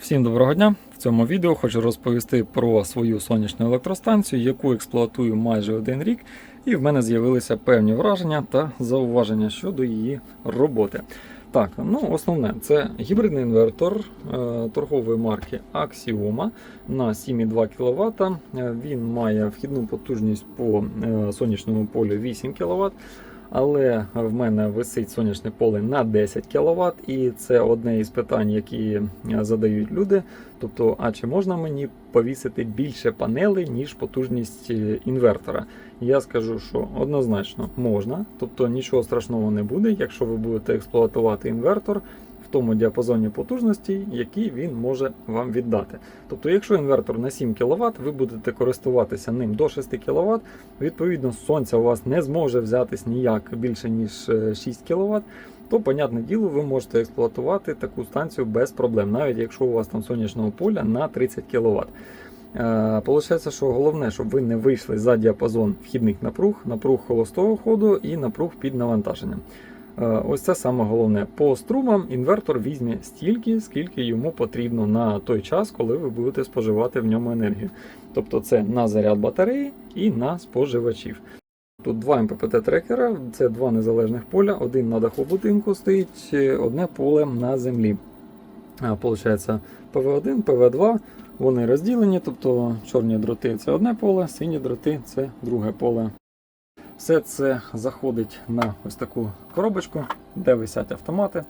Всім доброго дня! В цьому відео хочу розповісти про свою сонячну електростанцію, яку експлуатую майже один рік, і в мене з'явилися певні враження та зауваження щодо її роботи. Так, ну основне це гібридний інвертор е, торгової марки Axioma на 7,2 кВт. Е, Він має вхідну потужність по е, сонячному полю 8 кВт. Але в мене висить сонячне поле на 10 кВт, і це одне із питань, які е, задають люди. Тобто, а чи можна мені повісити більше панелей, ніж потужність е, інвертора? Я скажу, що однозначно можна, тобто нічого страшного не буде, якщо ви будете експлуатувати інвертор тому діапазоні потужності, який він може вам віддати. Тобто, якщо інвертор на 7 кВт, ви будете користуватися ним до 6 кВт, відповідно, сонця у вас не зможе взятись ніяк більше ніж е, 6 кВт, то, понятне діло, ви можете експлуатувати таку станцію без проблем, навіть якщо у вас там сонячного поля на 30 кВт. Е, Получається, що головне, щоб ви не вийшли за діапазон вхідних напруг, напруг холостого ходу і напруг під навантаженням. Е, Ось це саме головне. По струмам інвертор візьме стільки, скільки йому потрібно на той час, коли ви будете споживати в ньому енергію. Тобто це на заряд батареї і на споживачів. Тут два МППТ-трекера, це два незалежних поля, один на даху будинку стоїть, е, одне поле на землі. Получається ПВ1, ПВ2, вони розділені, тобто чорні дроти це одне поле, сині дроти це друге поле. Все це заходить на ось таку коробочку, де висять автомати.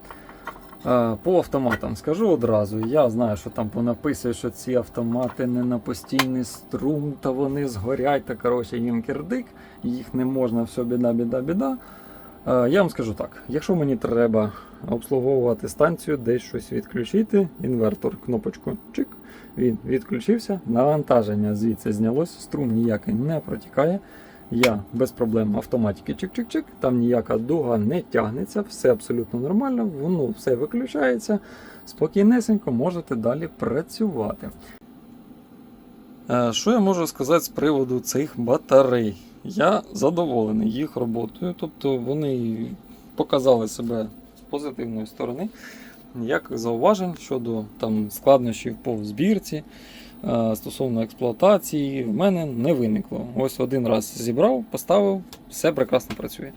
По автоматам скажу одразу. Я знаю, що там понаписують, що ці автомати не на постійний струм, та вони згорять, та коротше їм кирдик, їх не можна, все біда, біда, біда. Я вам скажу так: якщо мені треба обслуговувати станцію, десь щось відключити, інвертор, кнопочку чик, він відключився, навантаження звідси знялось, струм ніякий не протікає. Я без проблем автоматики чик-чик-чик, там ніяка дуга не тягнеться, все абсолютно нормально, воно все виключається. Спокійнесенько можете далі працювати. Е, Що я можу сказати з приводу цих батарей? Я задоволений їх роботою, тобто вони показали себе з позитивної сторони. Ніяких зауважень щодо там, складнощів по збірці стосовно експлуатації, в мене не виникло. Ось один раз зібрав, поставив, все прекрасно працює.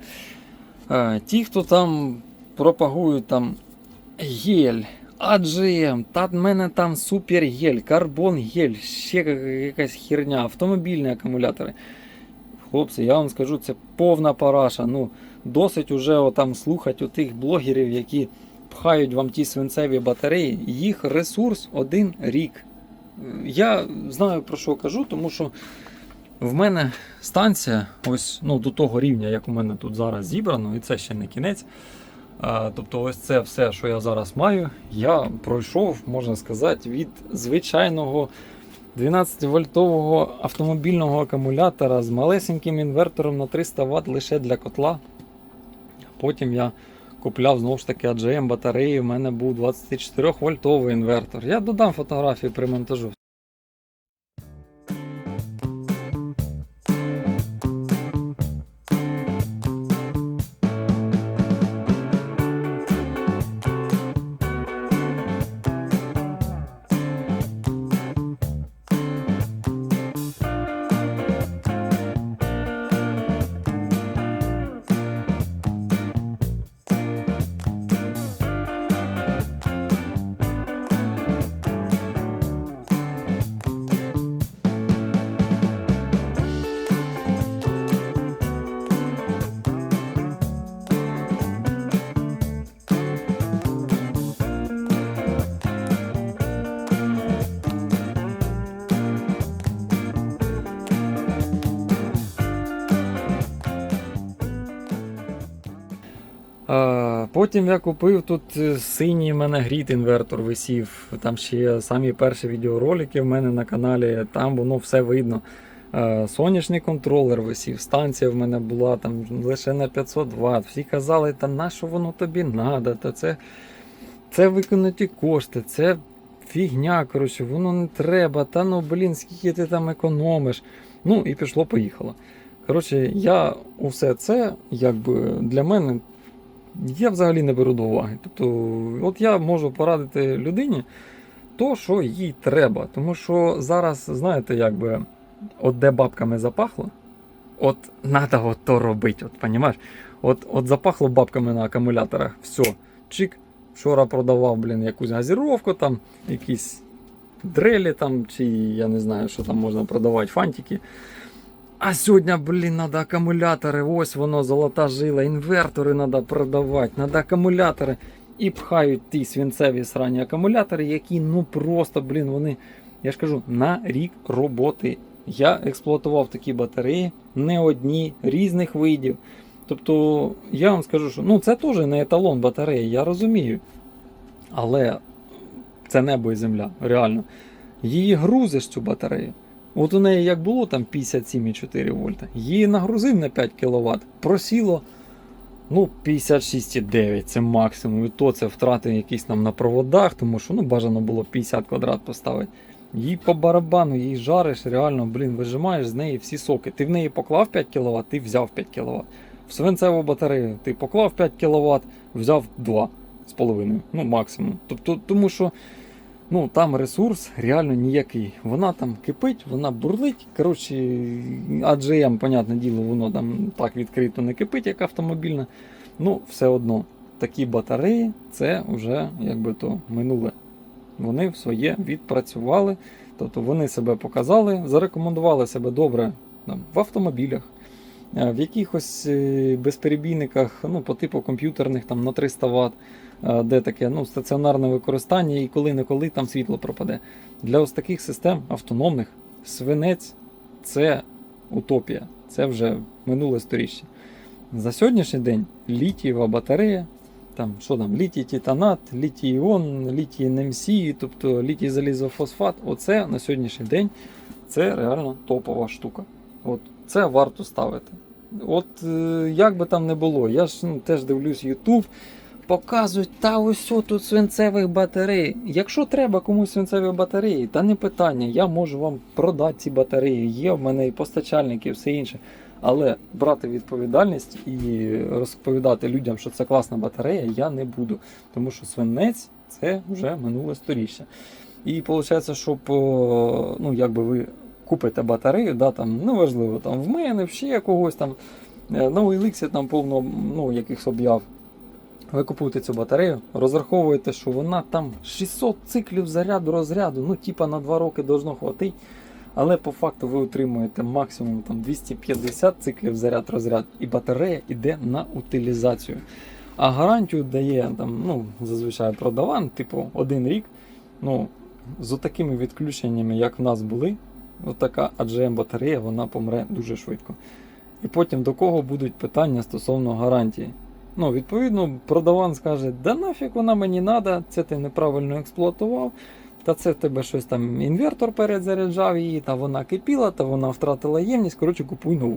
Е, Ті, хто там пропагують там гель, AGM, та в мене там супергель, карбон гель, ще якась херня, автомобільні акумулятори. Хлопці, я вам скажу, це повна параша. Ну, досить уже отам слухати тих блогерів, які пхають вам ті свинцеві батареї. Їх ресурс один рік. Я знаю про що кажу, тому що в мене станція, ось ну, до того рівня, як у мене тут зараз зібрано, і це ще не кінець. А, Тобто, ось це все, що я зараз маю, я пройшов, можна сказати, від звичайного 12-вольтового автомобільного акумулятора з малесеньким інвертором на 300 Вт лише для котла. Потім я купляв знову ж таки AGM батареї. У мене був 24 вольтовий інвертор. Я додам фотографії при монтажу. Потім я купив тут е, синій мене гріт інвертор висів. Там ще самі перші відеоролики в мене на каналі, там воно все видно. Сонячний контролер висів, станція в мене була там лише на 500 Вт. Всі казали, та на що воно тобі треба, та це, це виконаті кошти, це фігня, коротше, воно не треба, та ну блін, скільки ти там економиш. Ну і пішло-поїхало. Коротше, я усе це, якби для мене я взагалі не беру до уваги. Тобто, от я можу порадити людині, то, що їй треба. Тому що зараз, знаєте, якби, от де бабками запахло, от треба от то робити, от, понімаєш? От, от запахло бабками на акумуляторах, все, чик. Вчора продавав, блін, якусь газіровку, там, якісь дрелі там, чи я не знаю, що там можна продавати, фантики. А сьогодні, блін, треба акумулятори, ось воно, золота жила, інвертори треба продавати, треба акумулятори. І пхають ті свинцеві срані акумулятори, які ну просто, блін, вони, я ж кажу, на рік роботи. Я експлуатував такі батареї, не одні, різних видів. Тобто, я вам скажу, що ну, це теж не еталон батареї, я розумію. Але це небо і земля, реально. Її грузиш цю батарею. От у неї як було там 57,4 вольта, її нагрузив на 5 кВт, просіло ну, 56,9 це максимум. І то це втрати якісь там на проводах, тому що ну, бажано було 50 квадрат поставити. Їй по барабану, їй жариш, реально, блін, вижимаєш з неї всі соки. Ти в неї поклав 5 кВт, ти взяв 5 кВт. В свинцеву батарею ти поклав 5 кВт, взяв 2,5, ну максимум. Тобто, тому що ну, там ресурс реально ніякий. Вона там кипить, вона бурлить. Коротше, AGM, понятне діло, воно там так відкрито не кипить, як автомобільне. Ну, все одно, такі батареї це вже якби то минуле. Вони в своє відпрацювали, тобто вони себе показали, зарекомендували себе добре там, в автомобілях, е, в якихось е, безперебійниках, ну, по типу комп'ютерних там, на 300 Вт, де таке ну, стаціонарне використання і коли-неколи там світло пропаде. Для ось таких систем автономних свинець це утопія, це вже минуле сторіччя. За сьогоднішній день літієва батарея, там, що там, літій титанат, літій іон, літій НМС, тобто літій залізофосфат, оце на сьогоднішній день це реально топова штука. От Це варто ставити. От е, як би там не було, я ж ну, теж дивлюсь YouTube, показують, та ось тут свинцевих батарей. Якщо треба комусь свинцеві батареї, та не питання, я можу вам продати ці батареї. Є в мене і постачальники, і все інше. Але брати відповідальність і розповідати людям, що це класна батарея, я не буду. Тому що свинець це вже минуле сторіччя. І виходить, щоб ну, якби ви купите батарею, да, там, ну там в мене, в ще когось там, е, на OLX там повно ну, якихось об'яв. Ви купуєте цю батарею, розраховуєте, що вона там 600 циклів заряду розряду, ну, типа на 2 роки должно хватить. Але по факту ви отримуєте максимум там 250 циклів заряд розряд, і батарея йде на утилізацію. А гарантію дає там, ну, зазвичай продаван, типу один рік. Ну, з такими відключеннями, як в нас були, отака AGM батарея вона помре дуже швидко. І потім до кого будуть питання стосовно гарантії. Ну, відповідно, продаван скаже, да нафіг вона мені треба, це ти неправильно експлуатував. Та це в тебе щось там інвертор передзаряджав її, та вона кипіла, та вона втратила ємність. Коротше, купуй нову.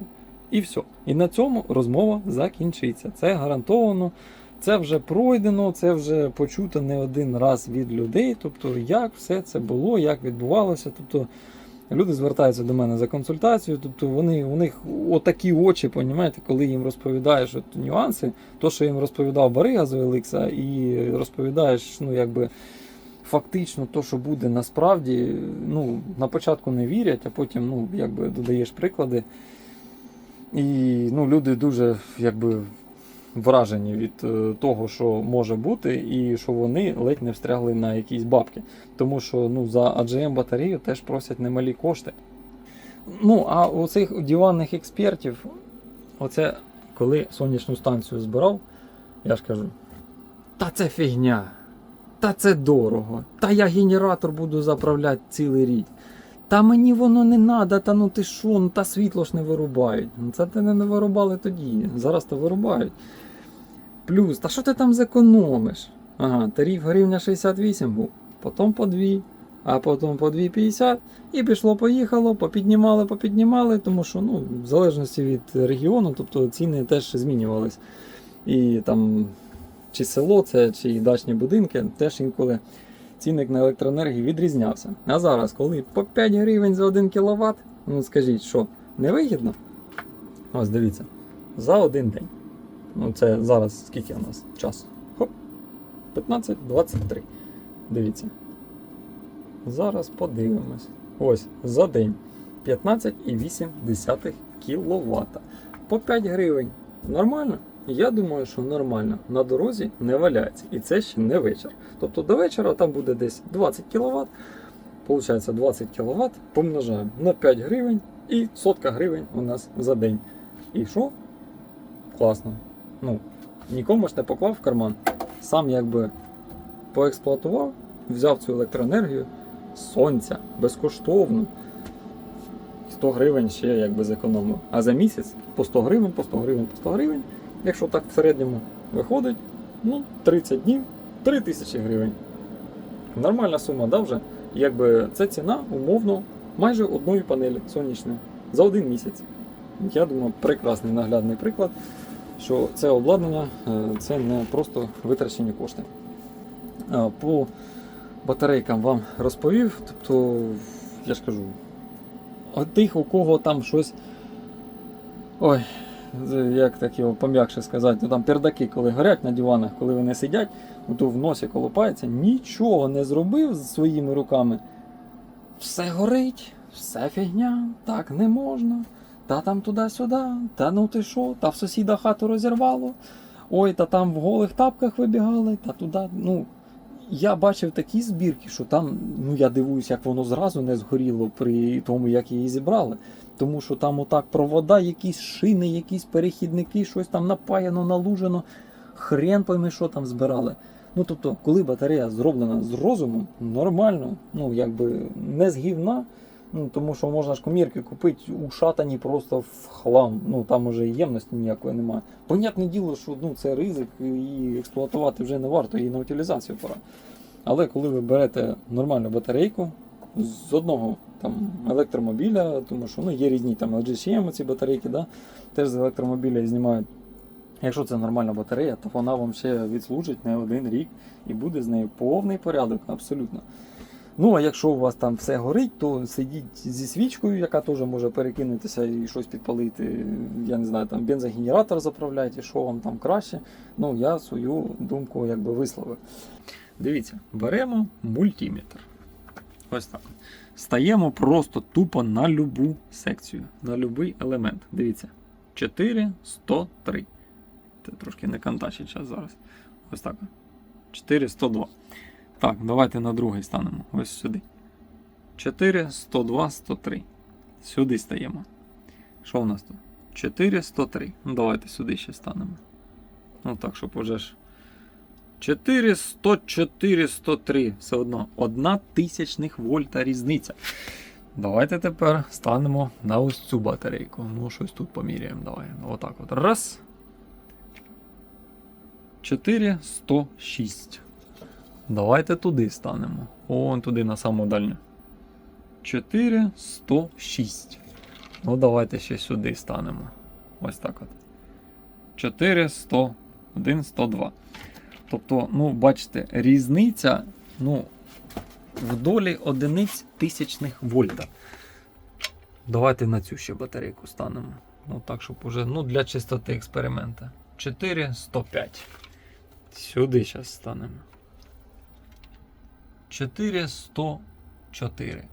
І все. І на цьому розмова закінчиться. Це гарантовано, це вже пройдено, це вже почуто не один раз від людей. Тобто, як все це було, як відбувалося. Тобто люди звертаються до мене за консультацією. Тобто вони у них отакі очі, понімаєте, коли їм розповідаєш от нюанси, то, що їм розповідав Барига з Еликса, і розповідаєш, ну якби фактично то, що буде насправді, ну, на початку не вірять, а потім ну, якби додаєш приклади. І ну, люди дуже якби, вражені від е, того, що може бути, і що вони ледь не встрягли на якісь бабки. Тому що ну, за AGM батарею теж просять немалі кошти. Ну, а у цих диванних експертів, оце коли сонячну станцію збирав, я ж кажу, та це фігня. Та це дорого. Та я генератор буду заправляти цілий рік. Та мені воно не треба, та ну ти що, ну та світло ж не вирубають. Ну це ти не вирубали тоді. Зараз то вирубають. Плюс, та що ти там зекономиш? Ага, тариф гривня 68 був, потім по 2, а потім по 2,50 і пішло-поїхало, попіднімали, попіднімали, тому що ну, в залежності від регіону, тобто ціни теж змінювались. І там чи село це, чи дачні будинки, теж інколи цінник на електроенергію відрізнявся. А зараз, коли по 5 гривень за 1 кВт, ну скажіть, що невигідно? Ось дивіться, за один день. Ну це зараз скільки у нас час? Хоп. 15-23. Дивіться. Зараз подивимось. Ось за день 15,8 кВт. По 5 гривень. Нормально? Я думаю, що нормально. На дорозі не валяється. І це ще не вечір. Тобто до вечора там буде десь 20 кВт. Получається 20 кВт помножаємо на 5 гривень і сотка гривень у нас за день. І що? Класно. Ну, нікому ж не поклав в карман. Сам якби поексплуатував, взяв цю електроенергію сонця безкоштовно. 100 гривень ще якби зекономив. А за місяць по 100 гривень, по 100 гривень, по 100 гривень, якщо так в середньому виходить, ну, 30 днів, 3 тисячі гривень. Нормальна сума, да, вже? Якби це ціна умовно майже одної панелі сонячної за один місяць. Я думаю, прекрасний наглядний приклад, що це обладнання е, це не просто витрачені кошти. Е, По батарейкам вам розповів, тобто, я ж кажу, тих, у кого там щось. Ой, як так його пом'якше сказати, там пердаки, коли горять на диванах, коли вони сидять, то в носі колупається, нічого не зробив з своїми руками. Все горить, все фігня, так не можна. Та там туди-сюди, та ну ти що, та в сусіда хату розірвало. Ой, та там в голих тапках вибігали, та туди. Ну, я бачив такі збірки, що там, ну я дивуюсь, як воно зразу не згоріло при тому, як її зібрали. Тому що там отак провода, якісь шини, якісь перехідники, щось там напаяно, налужено. Хрен пойми, що там збирали. Ну тобто, коли батарея зроблена з розумом, нормально, ну якби не з гівна. Ну, тому що можна ж комірки купити у шатані просто в хлам. Ну там уже і ємності ніякої немає. Понятне діло, що ну, це ризик, і експлуатувати вже не варто, її на утилізацію пора. Але коли ви берете нормальну батарейку з одного там, електромобіля, тому що ну, є різні там LGCM ці батарейки, да, теж з електромобіля знімають. Якщо це нормальна батарея, то вона вам ще відслужить не один рік і буде з нею повний порядок, абсолютно. Ну, а якщо у вас там все горить, то сидіть зі свічкою, яка теж може перекинутися і щось підпалити. Я не знаю, там бензогенератор заправляйте, що вам там краще. Ну, я свою думку якби висловив. Дивіться, беремо мультиметр. Ось так. Стаємо просто тупо на любу секцію, на будь-який елемент. Дивіться. 4, 103. Це трошки не контачить час зараз. Ось так. 4, 102. Так, давайте на другий станемо. Ось сюди. 4, 102, 103. Сюди стаємо. Що в нас тут? 4, 103. Ну, давайте сюди ще станемо. Ну так, щоб уже ж. 4, 104, 103. Все одно одна тисячних вольта різниця. Давайте тепер станемо на ось цю батарейку. Ну, щось тут поміряємо. Давай. Отак от. Раз. 4, 106. Давайте туди станемо. Вон туди на саму дальню. 4, 106. Ну, давайте ще сюди станемо. Ось так от. 4, 101, 102. Тобто, ну, бачите, різниця ну, в долі одиниць тисячних вольта. Давайте на цю ще батарейку станемо. Ну, так, щоб уже ну, для чистоти експеримента. 4, 105. Сюди зараз станемо. 4104.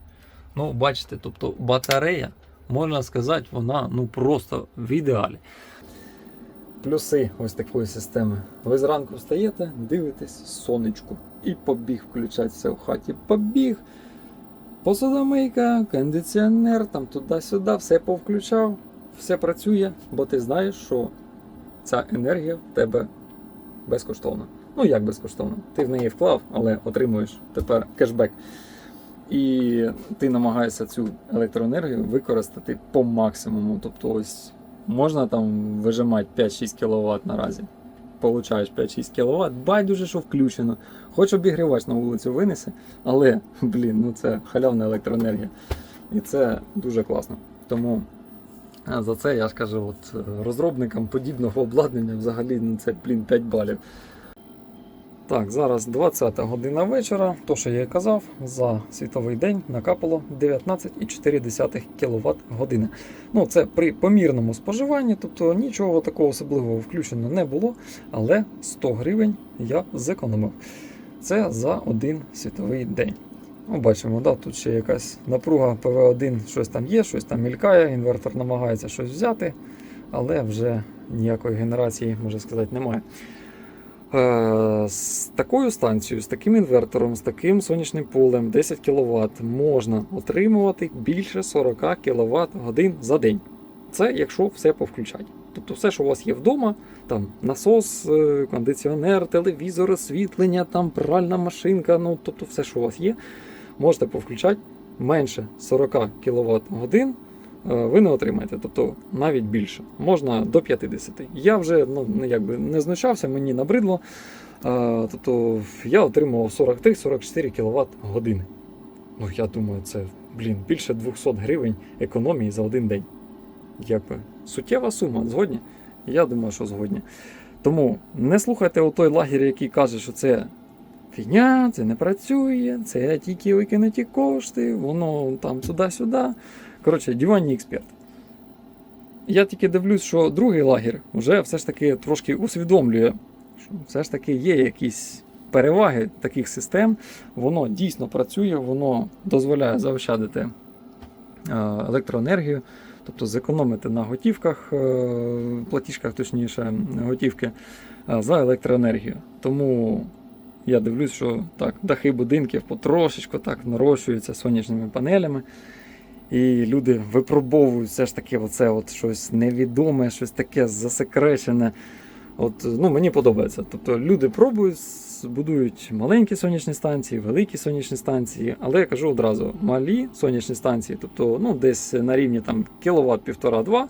Ну, бачите, тобто батарея, можна сказати, вона ну просто в ідеалі. Плюси ось такої системи. Ви зранку встаєте, дивитесь сонечку і побіг включатися в хаті. Побіг. Посудомийка, кондиціонер, там туди-сюди, все повключав, все працює, бо ти знаєш, що ця енергія в тебе безкоштовна. Ну як безкоштовно? Ти в неї вклав, але отримуєш тепер кешбек. І ти намагаєшся цю електроенергію використати по максимуму. Тобто, ось можна там вижимати 5-6 кВт наразі. Получаєш 5-6 кВт, байдуже, що включено. Хоч обігрівач на вулицю винеси, але блін, ну це халявна електроенергія. І це дуже класно. Тому за це я ж кажу, от, е, розробникам подібного обладнання взагалі ну, це блін 5 балів. Так, зараз 20 година вечора. То, що я і казав, за світовий день накапало 19,4 кВт години. Ну, це при помірному споживанні, тобто нічого такого особливого включено не було, але 100 гривень я зекономив. Це за один світовий день. Ну, бачимо, да, тут ще якась напруга ПВ1, щось там є, щось там мількає, інвертор намагається щось взяти, але вже ніякої генерації, можна сказати, немає. Е, З такою станцією, з таким інвертором, з таким сонячним полем 10 кВт можна отримувати більше 40 кВт годин за день. Це якщо все повключать. Тобто все, що у вас є вдома, там насос, е, кондиціонер, телевізор, освітлення, там пральна машинка, ну тобто все, що у вас є, можете повключати менше 40 кВт годин. Е, Ви не отримаєте, тобто навіть більше, можна до 50. Я вже ну, якби не знущався, мені набридло. Е, Тобто я отримував 43-44 кВт години. Ну, я думаю, це блін, більше 200 гривень економії за один день. Якби суттєва сума, згодні? Я думаю, що згодні. Тому не слухайте у той лагерь, який каже, що це фігня, це не працює, це тільки викинуті кошти, воно там туди-сюди. Коротше, диванний експерт. Я тільки дивлюсь, що другий лагер вже все ж таки трошки усвідомлює, що все ж таки є якісь переваги таких систем. Воно дійсно працює, воно дозволяє заощадити е, електроенергію, тобто зекономити на готівках, е, платіжках, точніше, готівки е, за електроенергію. Тому я дивлюсь, що так, дахи будинків потрошечку так нарощуються сонячними панелями. І люди випробовують все ж таки оце от щось невідоме, щось таке засекречене. От, ну, мені подобається. Тобто люди пробують, будують маленькі сонячні станції, великі сонячні станції, але я кажу одразу, малі сонячні станції, тобто ну, десь на рівні там кіловат півтора-два,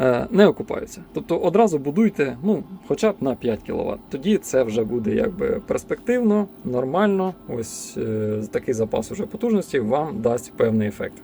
е, не окупаються. Тобто одразу будуйте ну, хоча б на 5 кВт. Тоді це вже буде якби перспективно, нормально. Ось е, такий запас уже потужності вам дасть певний ефект.